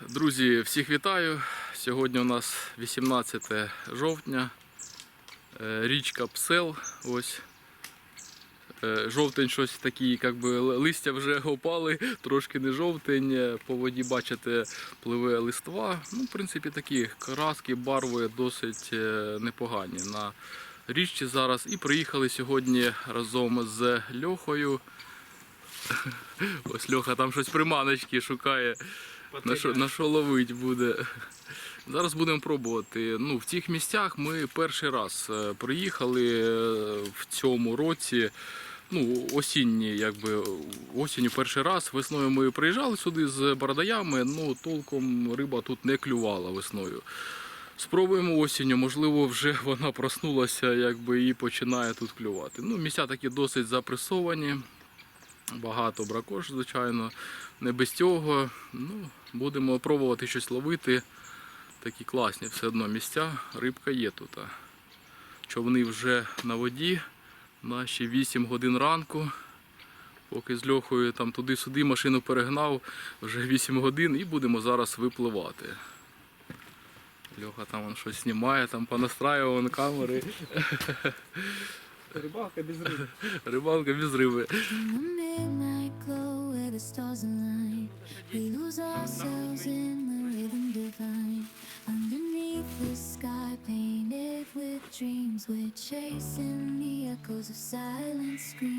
Друзі, всіх вітаю. Сьогодні у нас 18 жовтня. Е, Річка Псел. Ось. Е, Жовтень щось такий, як би листя вже опали, трошки не жовтень. Е, По воді, бачите, пливе листва. Ну, в принципі, такі краски, барви досить непогані на річці зараз. І приїхали сьогодні разом з Льохою. Ось Льоха там щось приманочки шукає. На що, на що ловить буде. Зараз будемо пробувати. Ну, в цих місцях ми перший раз е, приїхали е, в цьому році. Ну, осінні, якби осінню перший раз. Весною ми приїжджали сюди з бородаями, ну толком риба тут не клювала весною. Спробуємо осінню, можливо, вже вона проснулася, якби і починає тут клювати. Ну, місця такі досить запресовані. Багато бракош, звичайно, не без цього. Ну, будемо пробувати щось ловити. Такі класні все одно місця. Рибка є тут. Човни вже на воді. Наші 8 годин ранку. Поки з Льохою там туди-сюди машину перегнав, вже 8 годин і будемо зараз випливати. Льоха там он щось знімає, там понастраював он камери. Рибалка без риби. Рибалка без риби. We lose ourselves in the rhythm divine. Underneath the sky painted with dreams, we're chasing the echoes of silent screams.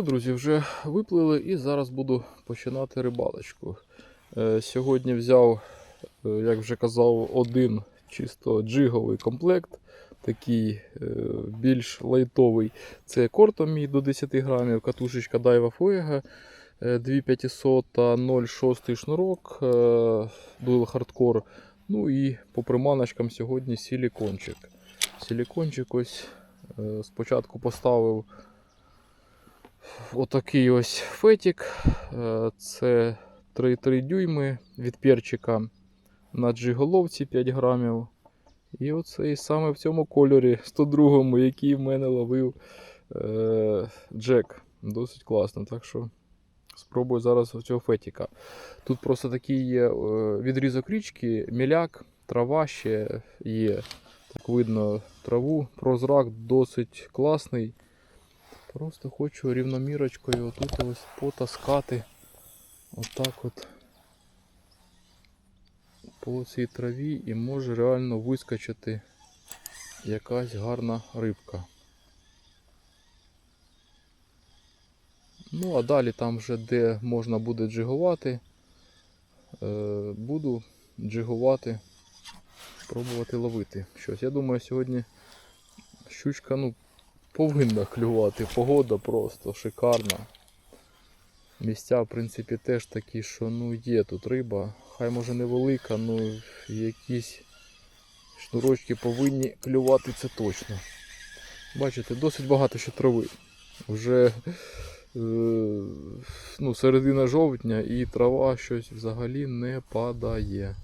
Що, друзі, вже виплили і зараз буду починати рибалочку. Е, Сьогодні взяв, е, як вже казав, один чисто джиговий комплект, такий е, більш лайтовий. Це кортом до 10 грамів, катушечка Fuega е, 2500 та 0,6 шнурок Dual Hardcore. Ну і по приманочкам сьогодні силікончик. Силікончик ось спочатку поставив отакий ось фетік. Е, Це 3,3 дюйми від перчика на джиголовці 5 грамів. І оцей саме в цьому кольорі 102-му, який в мене ловив е, Джек. Досить класно. Так що спробую зараз цього фетіка. Тут просто такий є е, відрізок річки, міляк, трава ще є. Так видно траву. Прозрак досить класний. Просто хочу рівномірочкою отут ось потаскати отак от по цій траві і може реально вискочити якась гарна рибка. Ну а далі там вже де можна буде джигувати, е, буду джигувати, пробувати ловити щось. Я думаю, сьогодні щучка ну, повинна клювати. Погода просто шикарна. Місця, в принципі, теж такі, що ну є тут риба. Хай може невелика, ну якісь шнурочки повинні клювати це точно. Бачите, досить багато ще трави. Вже е, ну, середина жовтня і трава щось взагалі не падає.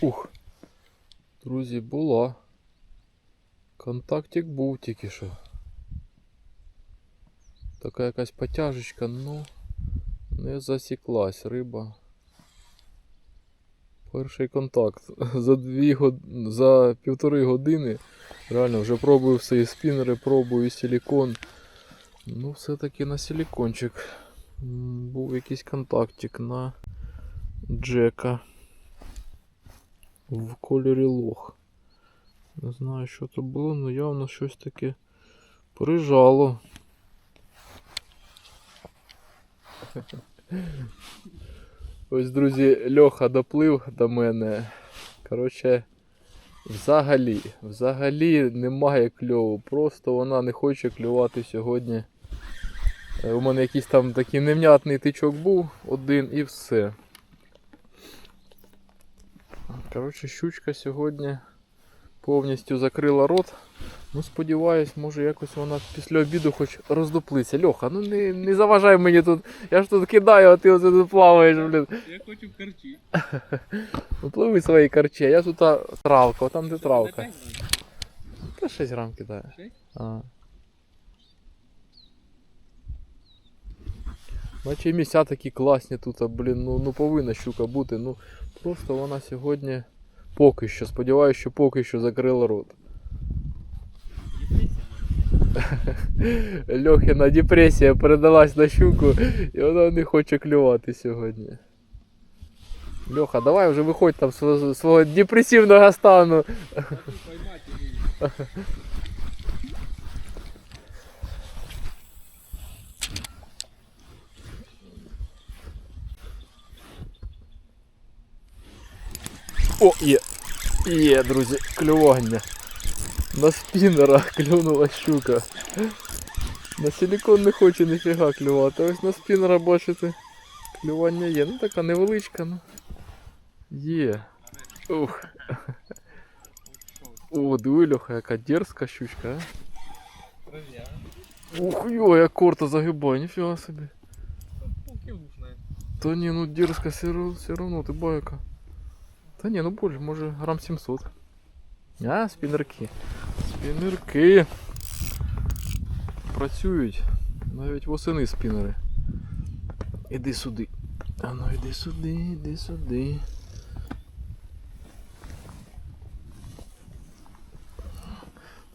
Ух. Друзі, була. Контактик був тільки що. Така якась потяжечка, ну не засіклась риба. Перший контакт. За дві год... за півтори години. Реально вже пробую все і спінери, пробую і силікон. Ну, все-таки на силікончик. Був якийсь контактик на Джека в кольорі лох. Не знаю, що це було, але явно щось таке прижало. Ось, друзі, Льоха доплив до мене. Коротше, взагалі, взагалі немає кльову. Просто вона не хоче клювати сьогодні. Е, У мене якийсь там такий невнятний тичок був, один і все. Коротше, щучка сьогодні повністю закрила рот. Ну, сподіваюсь, може якось вона після обіду хоч роздуплиться. Льоха, ну не, не заважай мені тут. Я ж тут кидаю, а ти оце тут плаваєш, блін. Я хочу в карчі. Ну пливи свої карчі, а я тут травка, там де травка. Та 6 грам кидає. Шесть? А. Наче місця такі класні тут, а, блін, ну, ну повинна щука бути. Ну просто вона сьогодні поки що, сподіваюся, що поки що закрила рот. Льохина депресія передалась на щуку, і вона не хоче клювати сьогодні. Льоха, давай вже виходь там з свого депресивного стану. О, є. Є, друзі, клювання. На спіннера клюнула щука. На силікон не хоче ніфіга клювати. Ось на спіннера бачите. Клювання є. Ну така невеличка, ну. Є. Ух. О, диви, Льоха, яка дерзка щучка, а. Друзья. Ух, йо, як корта загибає, ніфіга собі. Полкілушна. Та ні, ну дерзка все, равно- все равно, ти байка. Та ні, ну більше, може грам 700. А, спінерки. Спінерки. Працюють. Навіть восени спінери. Іди сюди. А ну іди сюди, іди сюди.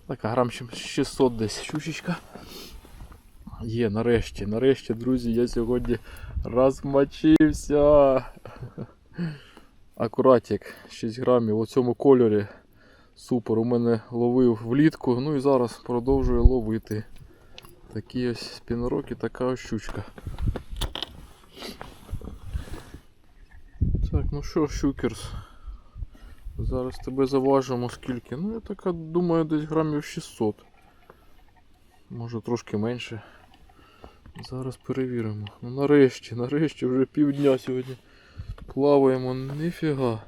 Так, а грам 600 десь щучечка. Є, нарешті, нарешті, друзі, я сьогодні розмочився. Акуратик, 6 грамів у цьому кольорі. Супер, у мене ловив влітку, ну і зараз продовжую ловити. Такі ось спінорок і така ось щучка. Так, ну що, щукерс. Зараз тебе заважимо скільки. Ну я така думаю десь грамів 600. Може трошки менше. Зараз перевіримо. Ну нарешті, нарешті вже півдня сьогодні плаваємо, ніфіга.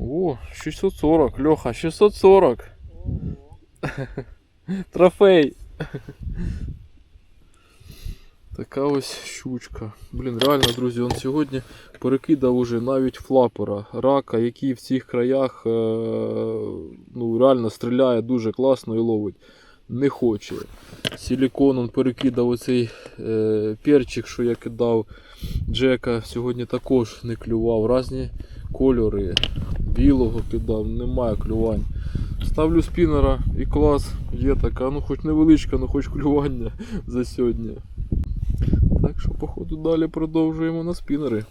О, 640, Льоха, 640. Трофей. Така ось щучка. Блін, реально, друзі, он сьогодні перекидав уже навіть флапера, рака, який в цих краях е- ну, реально стріляє дуже класно і ловить. Не хоче. Силікон он перекидав оцей е- перчик, що я кидав. Джека сьогодні також не клював. Разні кольори. Білого кидав, немає клювань. Ставлю спінера і клас є така, ну хоч невеличка, ну хоч клювання за сьогодні. Так що, походу, далі продовжуємо на спінери.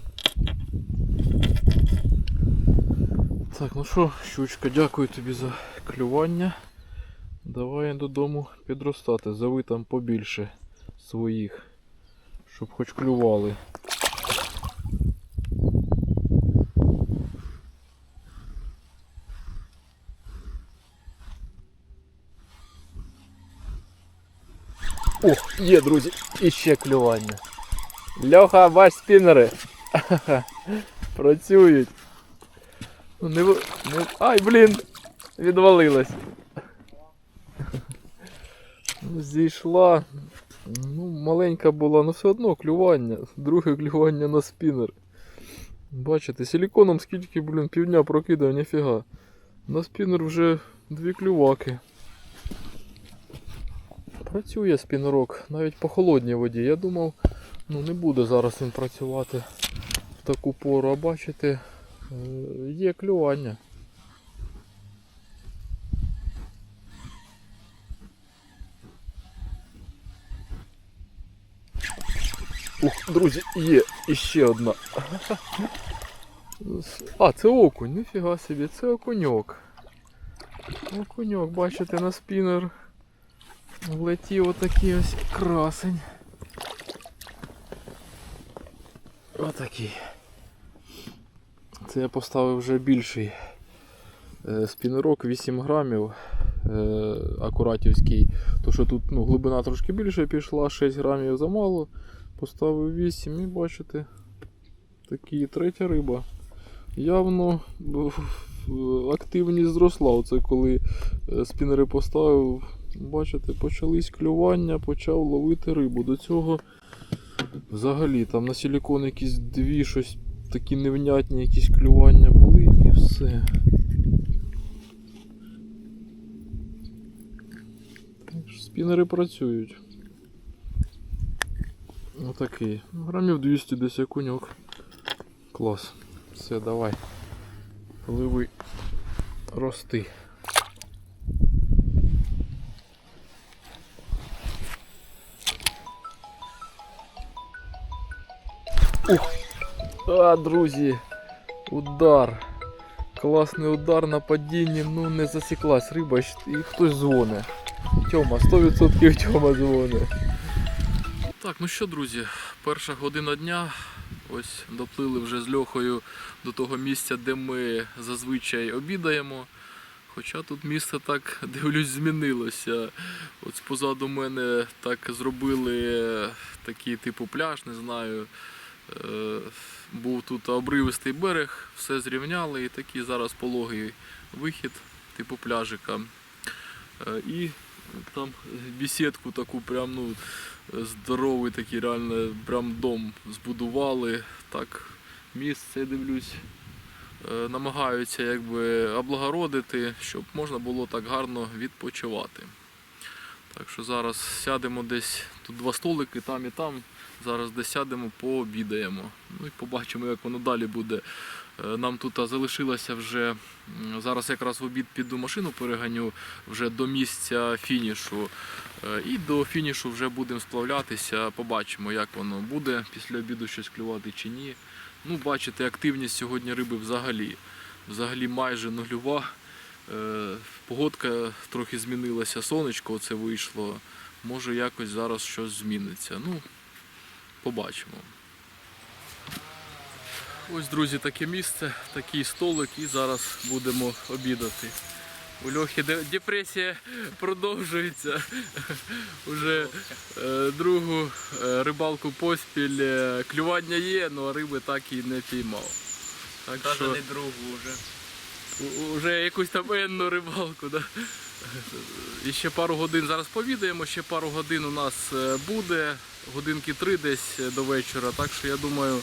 Так, ну що, щучка, дякую тобі за клювання. Давай додому підростати. Зови там побільше своїх, щоб хоч клювали. О, є, друзі, і ще клювання. Льоха, бач спінери. Працюють. Ну, не, не... Ай, блін! Відвалилась. Ну, Зійшла. Ну, маленька була, але все одно клювання. Друге клювання на спінер. Бачите, силіконом скільки, блін, півдня прокидав, ніфіга. На спінер вже дві клюваки. Працює спінерок навіть по холодній воді. Я думав, ну не буде зараз він працювати в таку пору, а бачите, е, є клювання. Ух, друзі, є іще одна. А, це окунь, ніфіга собі, це окуньок. Окуньок, бачите, на спінер влетів отакий ось красень. Отакий. Це я поставив вже більший е, спінерок 8 грамів е, акуратівський. То що тут ну, глибина трошки більше пішла, 6 грамів замало. Поставив 8 і бачите, такі третя риба. Явно активність зросла. Оце коли е, спінери поставив, бачите, почались клювання, почав ловити рибу. До цього взагалі там на силікон якісь дві щось такі невнятні якісь клювання були і все. Спінери працюють. Отакий. Грамів 200 десь окуньок. Клас. Все, давай. Пливи рости. Ух! А, друзі! Удар! Класний удар на падінні, ну не засіклась риба і хтось дзвоне. Тьома, 100% Тьома дзвоне. Так, ну що, друзі, перша година дня. Ось доплили вже з Льохою до того місця, де ми зазвичай обідаємо. Хоча тут місце так дивлюсь змінилося. От позаду мене так зробили такий типу пляж, не знаю. Е, Був тут обривистий берег, все зрівняли і такий зараз пологий вихід, типу пляжика. Е, І там бесідку таку прям, ну, здоровий такий реально прям дом збудували. Так, місце дивлюсь. е, Намагаються якби облагородити, щоб можна було так гарно відпочивати. Так що зараз сядемо десь, тут два столики, там і там. Зараз десь сядемо, пообідаємо. Ну і побачимо, як воно далі буде. Е, Нам тут залишилося вже. Зараз якраз в обід піду машину переганю вже до місця фінішу. Е, І до фінішу вже будемо сплавлятися, побачимо, як воно буде після обіду щось клювати чи ні. Ну, бачите, активність сьогодні риби взагалі. Взагалі майже нульова. Е, Погодка трохи змінилася, сонечко оце вийшло. Може якось зараз щось зміниться. Ну, побачимо. Ось, друзі, таке місце, такий столик, і зараз будемо обідати. У Льохи депресія продовжується. Уже е, другу е, рибалку поспіль. е, Клювання є, але риби так і не піймав. Так Даже що не другу вже. уже якусь там енну рибалку. Да? І ще пару годин зараз повідаємо, ще пару годин у нас буде, годинки три десь до вечора. Так що я думаю,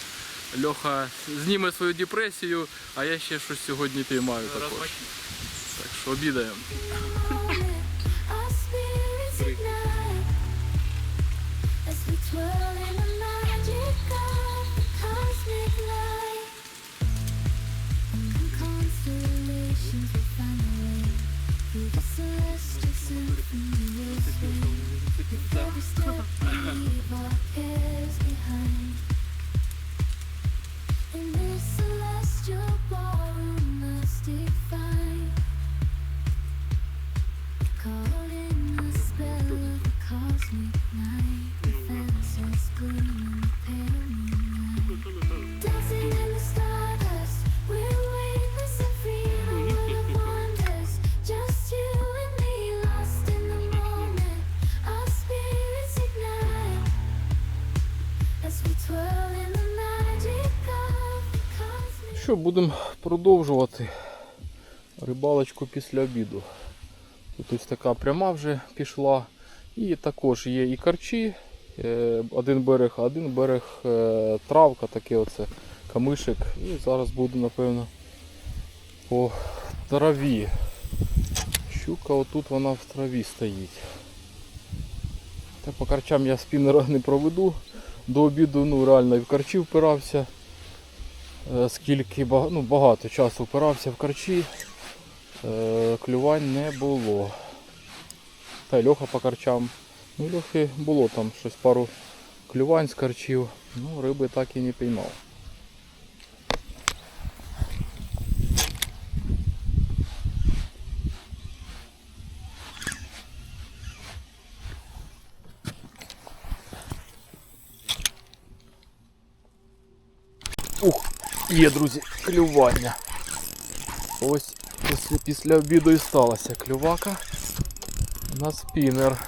Льоха зніме свою депресію, а я ще щось сьогодні піймаю також. Так що обідаємо. Що, будемо продовжувати рибалочку після обіду. Тут ось така пряма вже пішла. І також є і карчі, е, один берег, один берег е, травка, таке оце камишик. І зараз буду, напевно, по траві. Щука отут вона в траві стоїть. Та по карчам я спінера не проведу. До обіду ну, реально і в карчі впирався. Е, Скільки ну, багато часу впирався в карчі. Е, Клювань не було. Та й Льоха по карчам. Ну, Льохи було там щось пару клювань з карчів. Ну, риби так і не піймав. Ух, є, друзі, клювання. Ось після, після обіду і сталася клювака на спінер.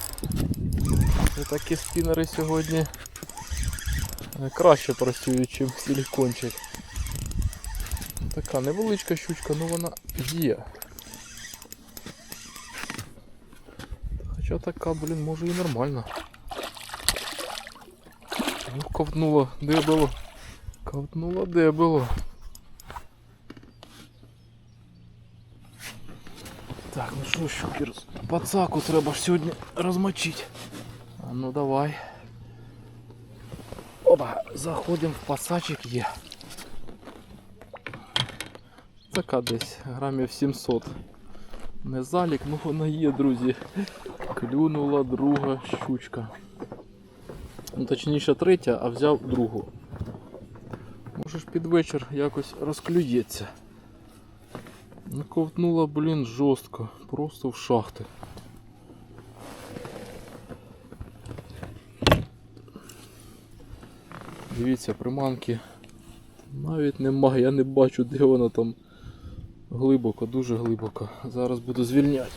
І такі спінери сьогодні краще працюють, ніж силікончик. Така невеличка щучка, ну вона є. Хоча така, блін, може і нормальна. Ну, ковтнула, де було? Ковтнула, де було? Так, ну що, щукер, пацаку треба ж сьогодні розмочити. А ну давай. Опа, заходимо в пасачик є. Така десь грамів 700. Не залік, ну вона є, друзі. Клюнула друга щучка. Ну, точніше третя, а взяв другу. Може ж під вечір якось розклюється. Ну, ковтнула, блін, жорстко. Просто в шахти. Дивіться, приманки навіть немає, я не бачу, де вона там глибоко, дуже глибоко. Зараз буду звільняти.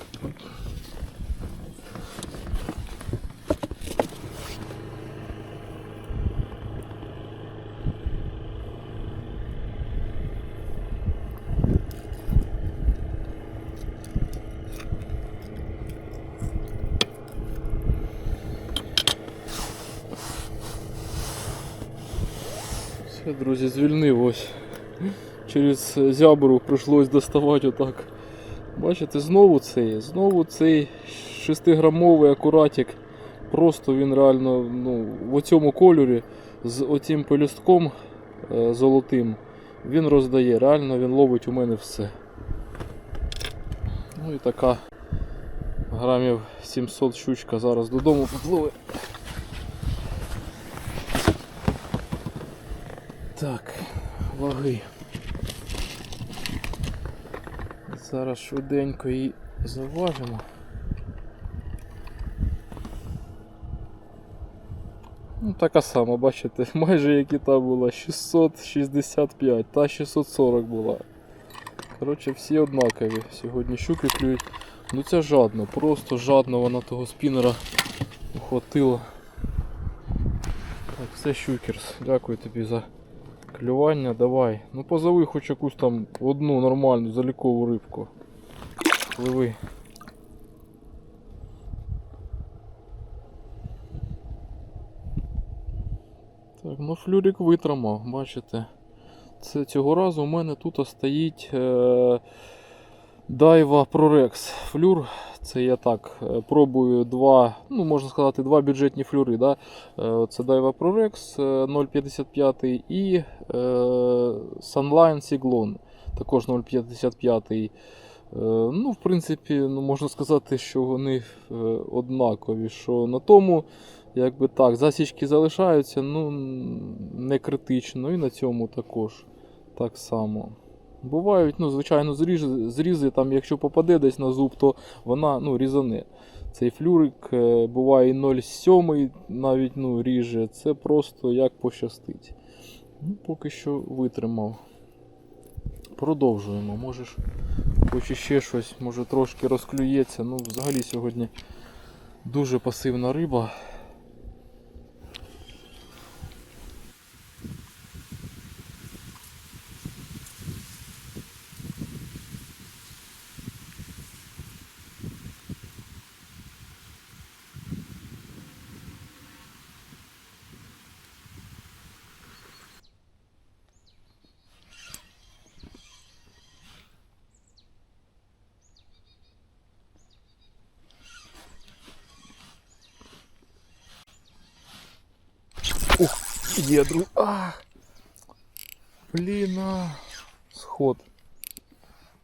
Все, друзі, звільнив ось. Через зябру прийшлось доставати отак. Бачите, знову цей, знову цей 6-грамовий акуратик. Просто він реально ну, в цьому кольорі з оцим пелюстком е, золотим він роздає. Реально він ловить у мене все. Ну і така грамів 700 щучка зараз додому попливе. Так, ваги. Зараз швиденько її заважимо. Ну, така сама, бачите, майже як і та була 665, та 640 була. Коротше, всі однакові. Сьогодні щуки клюють. Ну це жадно, просто жадно вона того спінера ухватила. Так, все щукерс. Дякую тобі за клювання. Давай. Ну позови хоч якусь там одну нормальну залікову рибку. Пливи. Так, ну флюрик витримав, бачите. Це цього разу у мене тут стоїть е, Daiwa ProRex флюр. Це я так е, пробую два, ну можна сказати, два бюджетні флюри. Да? Е, Це Daiwa ProRex е, 0,55 і е, Sunline Siglon також 0,55. Е, Ну, в принципі, ну, можна сказати, що вони однакові. Що на тому, якби так, засічки залишаються, ну не критично, і на цьому також так само. Бувають, ну, звичайно, зрізи, зрізи, там, якщо попаде десь на зуб, то вона ну, різане. Цей флюрик е, буває 0,7 навіть ну, ріже. Це просто як пощастить. Ну, Поки що витримав. Продовжуємо. Можеш, хоч іще щось, може трошки розклюється. Ну, взагалі сьогодні дуже пасивна риба. Ух, є, друзі. А! Блін, а. Сход.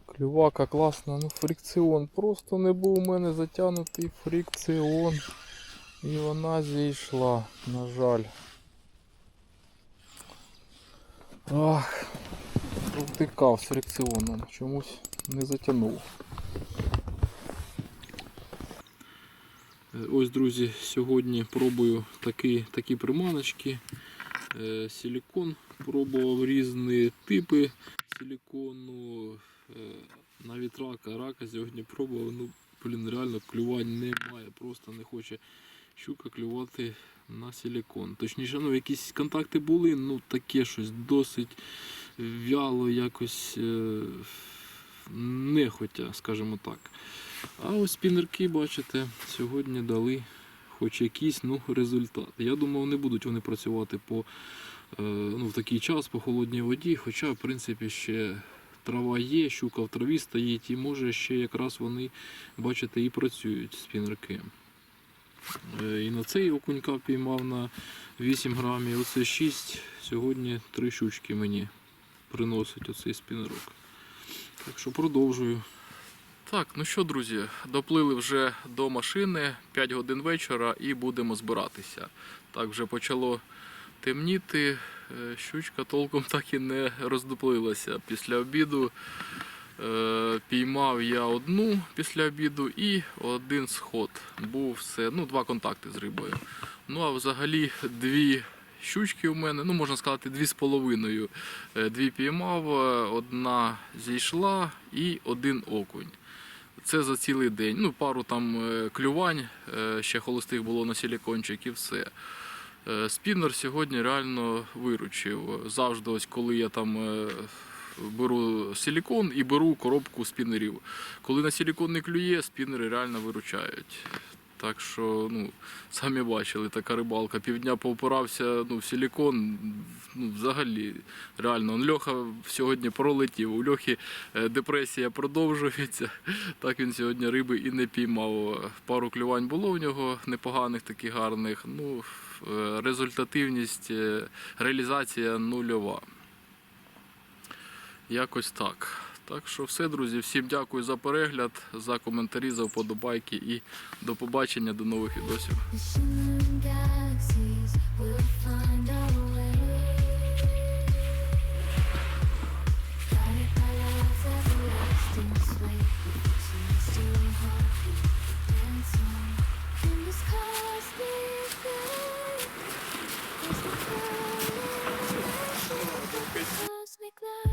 Клювака класна, ну фрикціон. Просто не був у мене затягнутий фрикціон. І вона зійшла, на жаль. Ах, провтикав з фрикціоном. Чомусь не затягнув. Ось, друзі, сьогодні пробую такі, такі приманочки. Е, Силікон пробував різні типи силікону. Е, Навіть рака, рака сьогодні пробував. Ну, блін, реально клювань немає, просто не хоче щука клювати на силікон. Точніше, ну, якісь контакти були, ну таке щось досить вяло, якось е, нехотя, скажімо так. А ось спінерки, бачите, сьогодні дали хоч якийсь ну, результат. Я думав, не будуть вони працювати по, е, ну, в такий час по холодній воді, хоча, в принципі, ще трава є, щука в траві стоїть, і може ще якраз вони, бачите, і працюють спінерки. Е, І на цей окунька піймав на 8 грамів, оце 6. Сьогодні 3 щучки мені приносить оцей спінерок. Так що продовжую. Так, ну що, друзі, доплили вже до машини 5 годин вечора і будемо збиратися. Так, вже почало темніти. Е, Щучка толком так і не роздоплилася. Після обіду е, піймав я одну після обіду і один сход. Був все, ну, два контакти з рибою. Ну а взагалі дві щучки у мене, ну можна сказати, дві з половиною. Е, Дві піймав, одна зійшла і один окунь. Це за цілий день. Ну, пару там е, клювань, е, ще холостих було на силікончик і все. Е, Спіннер сьогодні реально виручив. Завжди, ось коли я там беру силікон і беру коробку спінерів. Коли на силікон не клює, спінери реально виручають. Так що, ну, самі бачили, така рибалка. Півдня поопирався ну, в силікон. Ну, взагалі, реально, он Льоха сьогодні пролетів. У Льохи е, депресія продовжується. Так він сьогодні риби і не піймав. Пару клювань було в нього непоганих, таких гарних. Ну, е, результативність, е, реалізація нульова. Якось так. Так що все, друзі, всім дякую за перегляд, за коментарі, за вподобайки і до побачення, до нових відосів. The shimmering